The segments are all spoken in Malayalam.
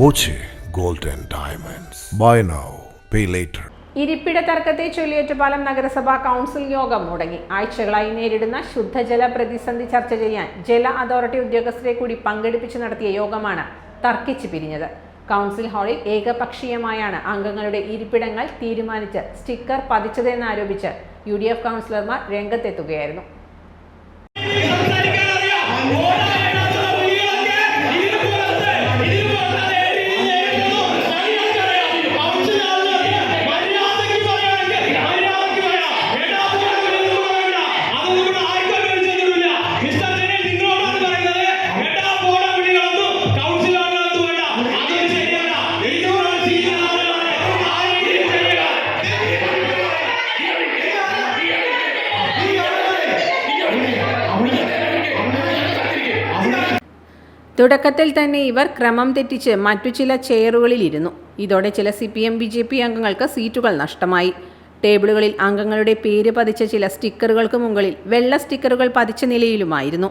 Boche gold and diamonds. Buy now pay later ഇരിപ്പിട തർക്കത്തെ ചൊല്ലിയേറ്റ പാലം നഗരസഭാ കൗൺസിൽ യോഗം മുടങ്ങി. ആഴ്ചകളായി നേരിടുന്ന ശുദ്ധജല പ്രതിസന്ധി ചർച്ച ചെയ്യാൻ ജല അതോറിറ്റി ഉദ്യോഗസ്ഥരെ കൂടി പങ്കെടുപ്പിച്ച് നടത്തിയ യോഗമാണ് തർക്കിച്ച് പിരിഞ്ഞത്. കൗൺസിൽ ഹാളിൽ ഏകപക്ഷീയമായാണ് അംഗങ്ങളുടെ ഇരിപ്പിടങ്ങൾ തീരുമാനിച്ച് സ്റ്റിക്കർ പതിച്ചതെന്നാരോപിച്ച് യു ഡി എഫ് കൗൺസിലർമാർ രംഗത്തെത്തുകയായിരുന്നു. തുടക്കത്തിൽ തന്നെ ഇവർ ക്രമം തെറ്റിച്ച് മറ്റു ചില ചെയറുകളിലിരുന്നു. ഇതോടെ ചില C P M B J P അംഗങ്ങൾക്ക് സീറ്റുകൾ നഷ്ടമായി. ടേബിളുകളിൽ അംഗങ്ങളുടെ പേര് പതിച്ച ചില സ്റ്റിക്കറുകൾക്ക് മുകളിൽ വെള്ള സ്റ്റിക്കറുകൾ പതിച്ച നിലയിലുമായിരുന്നു.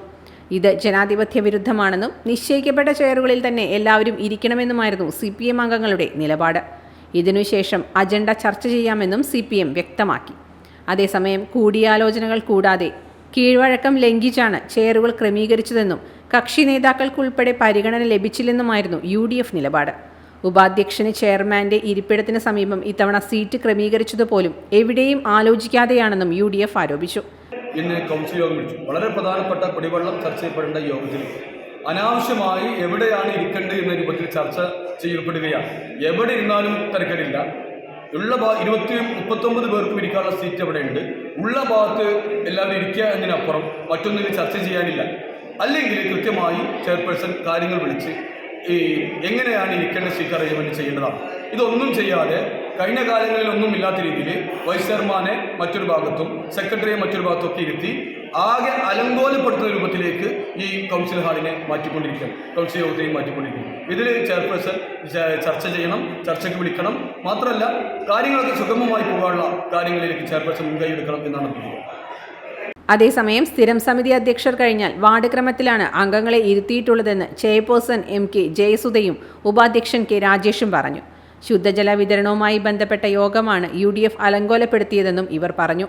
ഇത് ജനാധിപത്യ വിരുദ്ധമാണെന്നും നിശ്ചയിക്കപ്പെട്ട ചെയറുകളിൽ തന്നെ എല്ലാവരും ഇരിക്കണമെന്നുമായിരുന്നു സി പി എം അംഗങ്ങളുടെ നിലപാട്. ഇതിനുശേഷം അജണ്ട ചർച്ച ചെയ്യാമെന്നും സി പി എം വ്യക്തമാക്കി. അതേസമയം കൂടിയാലോചനകൾ കൂടാതെ കീഴ്വഴക്കം ലംഘിച്ചാണ് ചെയറുകൾ ക്രമീകരിച്ചതെന്നും കക്ഷി നേതാക്കൾക്കുൾപ്പെടെ പരിഗണന ലഭിച്ചില്ലെന്നുമായിരുന്നു യു ഡി എഫ് നിലപാട്. ഉപാധ്യക്ഷന് ചെയർമാന്റെ ഇരിപ്പിടത്തിന് സമീപം ഇത്തവണ സീറ്റ് ക്രമീകരിച്ചതുപോലും എവിടെയും ആലോചിക്കാതെയാണെന്നും യു ഡി എഫ് ആരോപിച്ചു. ഇന്ന് കൗൺസിൽ യോഗം വിളിച്ചു. വളരെ പ്രധാനപ്പെട്ട കുടിവെള്ളം ചർച്ച ചെയ്യപ്പെടേണ്ട യോഗത്തിൽ അനാവശ്യമായി എവിടെയാണ് ഇരിക്കേണ്ടത് എന്ന രൂപത്തിൽ ചർച്ച ചെയ്യപ്പെടുകയാണ്. എവിടെ ഇരുന്നാലും തിരക്കടില്ല. ഉള്ള ഭാ ഇരുപത്തി മുപ്പത്തൊമ്പത് പേർക്ക് ഇരിക്കാനുള്ള സീറ്റ് എവിടെയുണ്ട്? ഉള്ള ഭാഗത്ത് എല്ലാവരും ഇരിക്കുക എന്നതിനപ്പുറം മറ്റൊന്നിനും ചർച്ച ചെയ്യാനില്ല. അല്ലെങ്കിൽ കൃത്യമായി ചെയർപേഴ്സൺ കാര്യങ്ങൾ വിളിച്ച് ഈ എങ്ങനെയാണ് ഇരിക്കേണ്ട സ്പീക്കർ അറേഞ്ച്മെന്റ് ചെയ്യേണ്ടതാണ്. ഇതൊന്നും ചെയ്യാതെ കഴിഞ്ഞ കാലങ്ങളിൽ ഒന്നും ഇല്ലാത്ത രീതിയിൽ വൈസ് ചെയർമാനെ മറ്റൊരു ഭാഗത്തും സെക്രട്ടറിയെ മറ്റൊരു ഭാഗത്തും ഒക്കെ ഇരുത്തി ആകെ അലങ്കോലപ്പെടുത്തുന്ന രൂപത്തിലേക്ക് ഈ കൗൺസിൽ ഹാളിനെ മാറ്റിക്കൊണ്ടിരിക്കും കൗൺസിൽ യോഗത്തെയും മാറ്റിക്കൊണ്ടിരിക്കും ഇതിൽ ചെയർപേഴ്സൺ ചർച്ച ചെയ്യണം ചർച്ചയ്ക്ക് വിളിക്കണം. മാത്രമല്ല കാര്യങ്ങളൊക്കെ സുഗമമായി പോകാനുള്ള കാര്യങ്ങളിലേക്ക് ചെയർപേഴ്സൺ മുൻകൈ എടുക്കണം എന്നാണ് പറയുന്നത് അതേസമയം സ്ഥിരം സമിതി അധ്യക്ഷർ കഴിഞ്ഞാൽ വാർഡ് ക്രമത്തിലാണ് അംഗങ്ങളെ ഇരുത്തിയിട്ടുള്ളതെന്ന് ചെയർപേഴ്സൺ എം കെ ജയസുധയും ഉപാധ്യക്ഷൻ കെ രാജേഷും പറഞ്ഞു. ശുദ്ധജല വിതരണവുമായി ബന്ധപ്പെട്ട യോഗമാണ് യു ഡി എഫ് അലങ്കോലപ്പെടുത്തിയതെന്നും ഇവർ പറഞ്ഞു.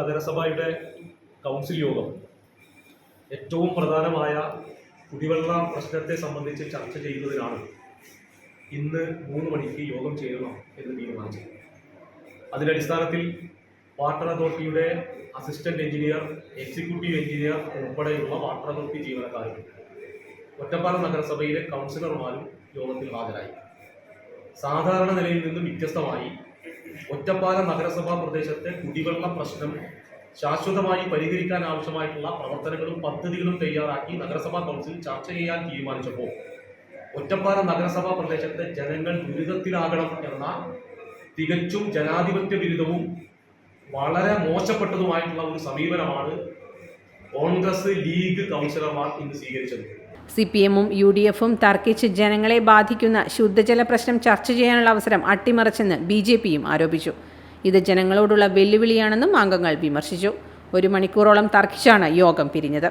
നഗരസഭയുടെ കൗൺസിൽ യോഗം ഏറ്റവും പ്രധാനമായ കുടിവെള്ള പ്രശ്നത്തെ സംബന്ധിച്ച് ചർച്ച ചെയ്യുന്നതിനാണ് ഇന്ന് മൂന്ന് മണിക്ക് യോഗം ചേരണം എന്ന് തീരുമാനിച്ചു. അതിന്റെ അടിസ്ഥാനത്തിൽ വാട്ടർ അതോറിറ്റിയുടെ അസിസ്റ്റന്റ് എഞ്ചിനീയർ എക്സിക്യൂട്ടീവ് എഞ്ചിനീയർ ഉൾപ്പെടെയുള്ള വാട്ടർ അതോറിറ്റി ജീവനക്കാരും ഒറ്റപ്പാലം നഗരസഭയിലെ കൗൺസിലർമാരും യോഗത്തിൽ ഹാജരായി. സാധാരണ നിലയിൽ നിന്ന് വ്യത്യസ്തമായി ഒറ്റപ്പാലം നഗരസഭാ പ്രദേശത്തെ കുടിവെള്ള പ്രശ്നം ശാശ്വതമായി പരിഹരിക്കാൻ ആവശ്യമായിട്ടുള്ള പ്രവർത്തനങ്ങളും പദ്ധതികളും തയ്യാറാക്കി നഗരസഭാ കൗൺസിൽ ചർച്ച ചെയ്യാൻ തീരുമാനിച്ചപ്പോൾ ഒറ്റപ്പാലം നഗരസഭാ പ്രദേശത്തെ ജനങ്ങൾ ദുരിതത്തിലാകണം എന്ന തികച്ചും ജനാധിപത്യ വിരുദ്ധവും വളരെ മോശപ്പെട്ടതുമായിട്ടുള്ള ഒരു സമീപനമാണ് കോൺഗ്രസ് ലീഗ് കൗൺസിലർമാർ ഇന്ന് സ്വീകരിച്ചത്. സി പി എമ്മും യു ഡി എഫും തർക്കിച്ച് ജനങ്ങളെ ബാധിക്കുന്ന ശുദ്ധജല പ്രശ്നം ചർച്ച ചെയ്യാനുള്ള അവസരം അട്ടിമറിച്ചെന്ന് ബി ജെ പിയും ആരോപിച്ചു. ഇത് ജനങ്ങളോടുള്ള വെല്ലുവിളിയാണെന്നും അംഗങ്ങൾ വിമർശിച്ചു. ഒരു മണിക്കൂറോളം തർക്കിച്ചാണ് യോഗം പിരിഞ്ഞത്.